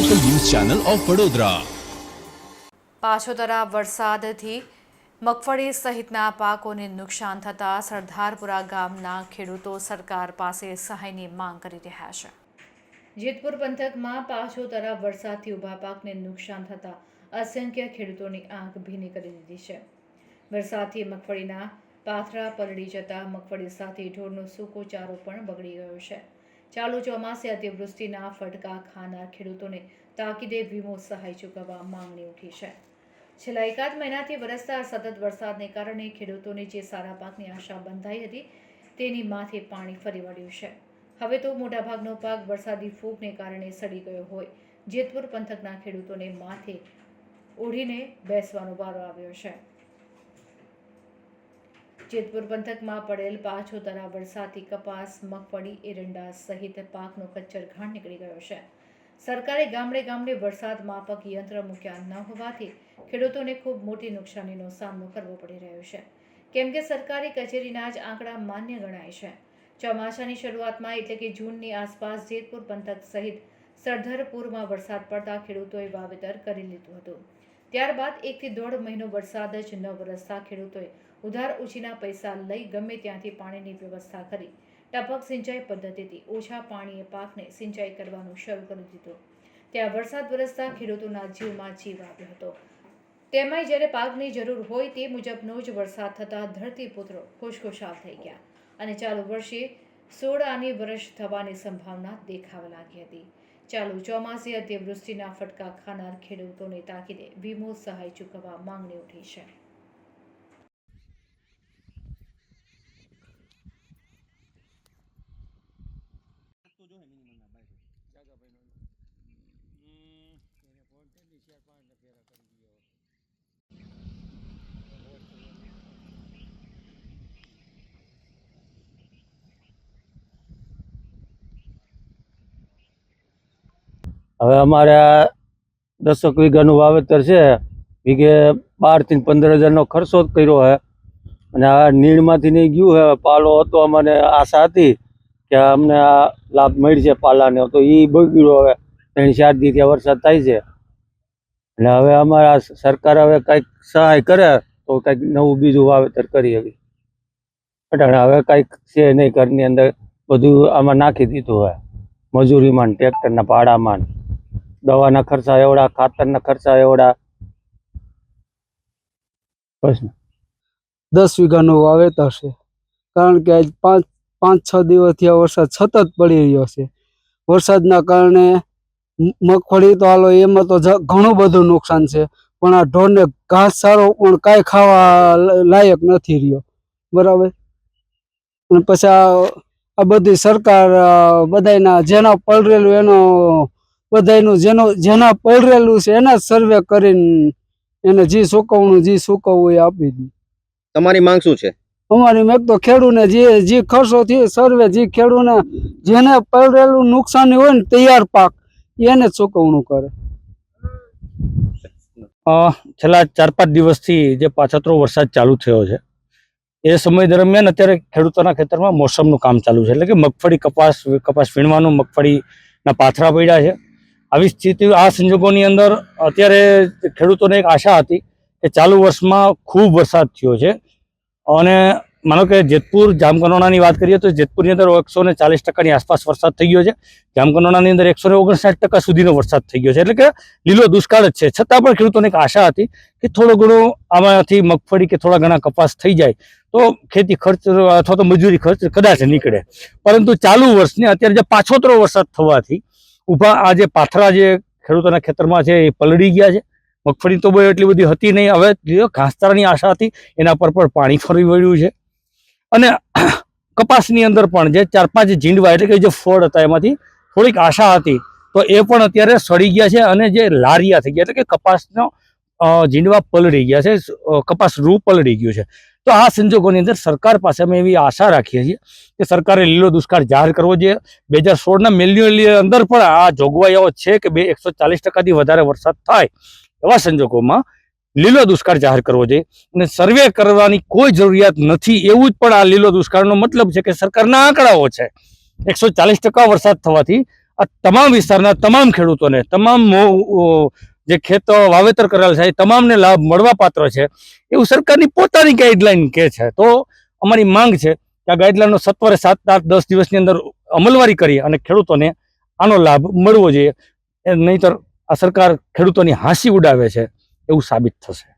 Channel of Vadodara પાછોતરા વરસાદથી મગફળી સહિતના પાકોને નુકસાન થતાં સરદારપુરા ગામના ખેડૂતો સરકાર પાસે સહાયની માંગ કરી રહ્યા છે. જેતપુર પંથકમાં પાછોતરા વરસાદથી ઊભા પાકને નુકસાન થતાં અસંખ્ય ખેડૂતોની આંખ ભીની કરી દીધી છે. વરસાદથી મગફળીના પાથરા પલળી જતા મગફળી સાથે ઢોરનો સૂકો ચારો પણ બગડી ગયો છે. ચાલુ ચોમાસે અતિવૃષ્ટિના ફટકા ખાનાર ખેડૂતોને તાકીદે વીમો સહાય ચૂકવવા માંગણી ઉઠી છે. છેલ્લા એકાદ મહિનાથી વરસતા સતત વરસાદને કારણે ખેડૂતોને જે સારા પાકની આશા બંધાઈ હતી, તેની માથે પાણી ફરી વળ્યું છે. હવે તો મોટાભાગનો પાક વરસાદી ફૂગને કારણે સડી ગયો હોય. જેતપુર પંથકના ખેડૂતોને માથે ઓઢીને બેસવાનો વારો આવ્યો છે. જેતપુર પંથકમાં પડેલ પાછોતરા વરસાદથી કપાસ, મગફળી, એરંડા સહિત પાકનો કચ્છર ઘાણ નીકળી ગયો છે. સરકારે ગામડે ગામડે વરસાદ માપક યંત્ર મૂક્યા ન હોવાથી ખેડૂતોને ખૂબ મોટી નુકસાનીનો સામનો કરવો પડી રહ્યો છે. કેમ કે સરકારી કચેરીના જ આંકડા માન્ય ગણાય છે. ચોમાસાની શરૂઆતમાં એટલે કે જૂનની આસપાસ જેતપુર પંથક સહિત સરધરપુરમાં વરસાદ પડતા ખેડૂતોએ વાવેતર કરી લીધું હતું. ત્યારબાદ એકથી દોઢ મહિનો વરસાદ જ ન વરસતા ખેડૂતોએ ઉધાર ઉછીના પૈસા લઈ ગમે ત્યાંથી પાણીની વ્યવસ્થા કરી. ટપક સિંચાઈ પદ્ધતિથી ઓછા પાણીએ પાકને સિંચાઈ કરવાનું શરૂ કરી દીધું. ત્યાં વરસાદ વરસતા ખેડૂતોના જીવમાં જીવ આવ્યો હતો. તેમાંય જ્યારે પાકની જરૂર હોય તે મુજબનો જ વરસાદ થતાં ધરતીપુત્રો ખુશખુશાલ થઈ ગયા અને ચાલુ વર્ષે સોળ આની વર્ષ થવાની સંભાવના દેખાવા લાગી હતી. ચાલુ ચોમાસે અતિવૃષ્ટિના ફટકા ખાનાર ખેડૂતોને તાકીદે વીમો સહાય ચૂકવવા માંગણી ઉઠી છે. હવે અમારે આ દસક વીઘાનું વાવેતર છે. વીઘે બારથી પંદર હજારનો ખર્ચો કર્યો છે અને આ નીણમાંથી નહીં ગયું છે પાલો હતો અમને આશા હતી. કે અમને આ લાભ મળશે પાલાને, તો એ બગડ્યો હવે. ત્રણ ચાર દી ત્યાં વરસાદ થાય છે. એટલે હવે અમારા સરકાર હવે કંઈક સહાય કરે, તો કંઈક નવું બીજું વાવેતર કરી હવે અટાણે હવે કંઈક છે નહીં, ઘરની અંદર બધું આમાં નાખી દીધું હોય. મજૂરીમાં ટ્રેક્ટરના ભાડામાં દવાના ખર્ચા એવડા, ખાતરના ખર્ચા એવડા. બસ. દસ વીઘાનું વાવેતર છે. કારણ કે આજ પાંચ પાંચ, છ દિવસથી આ વરસાદ સતત પડી રહ્યો છે. વરસાદના કારણે મગફળી તો હાલો એમાં તો ઘણું બધું નુકસાન છે. પણ આ ઢોરને ઘાસ સારો પણ કાંઈ ખાવા લાયક નથી રહ્યો. બરાબર? અને પછી આ બધી સરકાર બધાના જેના પલરેલું એનો, બધાયનું જેનો, જેના પલરેલું છે એના સર્વે કરીને એને જે ચૂકવણું જે ચૂકવવું એ આપી દીધું તમારી માંગ શું છે? અમારી મેં તો ખેડૂને જે જે ખર્ચો થયો, સર્વે જે ખેડૂને જેને પડેલું નુકસાની હોય ને તૈયાર પાક, એને ચુકવણું કરે. છેલ્લા ચાર પાંચ દિવસથી જે પાછતરો વરસાદ ચાલુ થયો છે, એ સમય દરમિયાન અત્યારે ખેડૂતોના ખેતરમાં મોસમનું કામ ચાલુ છે, એટલે કે મગફળી કપાસ કપાસ વીણવાનું મગફળીના પાથરા પડ્યા છે. આવી સ્થિતિ, આ સંજોગોની અંદર અત્યારે ખેડૂતોને એક આશા હતી કે ચાલુ વર્ષમાં ખૂબ વરસાદ થયો છે. અને માનો કે જેતપુર જામકંડોળાની વાત કરીએ તો જેતપુરની અંદર એકસો ને ચાલીસ ટકાની આસપાસ વરસાદ થઈ ગયો છે. જામકંડોળાની અંદર એકસો ને ઓગણસાઠ ટકા સુધીનો વરસાદ થઈ ગયો છે. એટલે કે લીલો દુષ્કાળ જ છે. છતાં પણ ખેડૂતોને એક આશા હતી કે થોડો ઘણો આમાંથી મગફળી કે થોડા ઘણા કપાસ થઈ જાય તો ખેતી ખર્ચ અથવા તો મજૂરી ખર્ચ કદાચ નીકળે. પરંતુ ચાલુ વર્ષને અત્યારે જે પાછોતરો વરસાદ થવાથી ઊભા આ જે પાથરા જે ખેડૂતોના ખેતરમાં છે એ પલળી ગયા છે. મગફળી તો બહુ એટલી બધી હતી નહીં. હવે ઘાસચારાની આશા હતી, એના પર પણ પાણી ફરી વળ્યું છે. અને કપાસની અંદર પણ જે ચાર પાંચ જીંડવા એટલે કે જે ફળ હતા એમાંથી થોડીક આશા હતી. તો એ પણ અત્યારે સડી ગયા છે અને જે લારિયા થઈ ગયા એટલે કે કપાસનો જીંડવા પલળી ગયા છે. કપાસ રૂ પલળી ગયું છે. તો આ સંજોગોની અંદર સરકાર પાસે અમે એવી આશા રાખીએ છીએ કે સરકારે લીલો દુષ્કાળ જાહેર કરવો જોઈએ. બે હજાર સોળના મેન્યુઅલની અંદર પણ આ જોગવાઈઓ છે કે બે, એકસો ચાલીસ ટકાથી વધારે વરસાદ થાય. એવા સંજોગોમાં લીલો દુષ્કાળ જાહેર કરવો જોઈએ અને સર્વે કરવાની કોઈ જરૂરિયાત નથી એવું જ પણ આ લીલો દુષ્કાળનો મતલબ છે કે સરકારના આંકડાઓ છે. એકસો ચાલીસ ટકા વરસાદ થવાથી આ તમામ વિસ્તારના તમામ ખેડૂતોને, તમામ જે ખેતો વાવેતર કરેલ છે એ તમામને લાભ મળવા પાત્ર છે. એવું સરકારની પોતાની ગાઈડલાઈન કહે છે. તો અમારી માંગ છે કે આ ગાઈડલાઈનનો સત્વરે સાત, આઠ, દસ દિવસની અંદર અમલવારી કરી અને ખેડૂતોને આનો લાભ મળવો જોઈએ. નહીંતર આ સરકાર ખેડૂતોની હાંસી ઉડાવે છે એવું સાબિત થશે.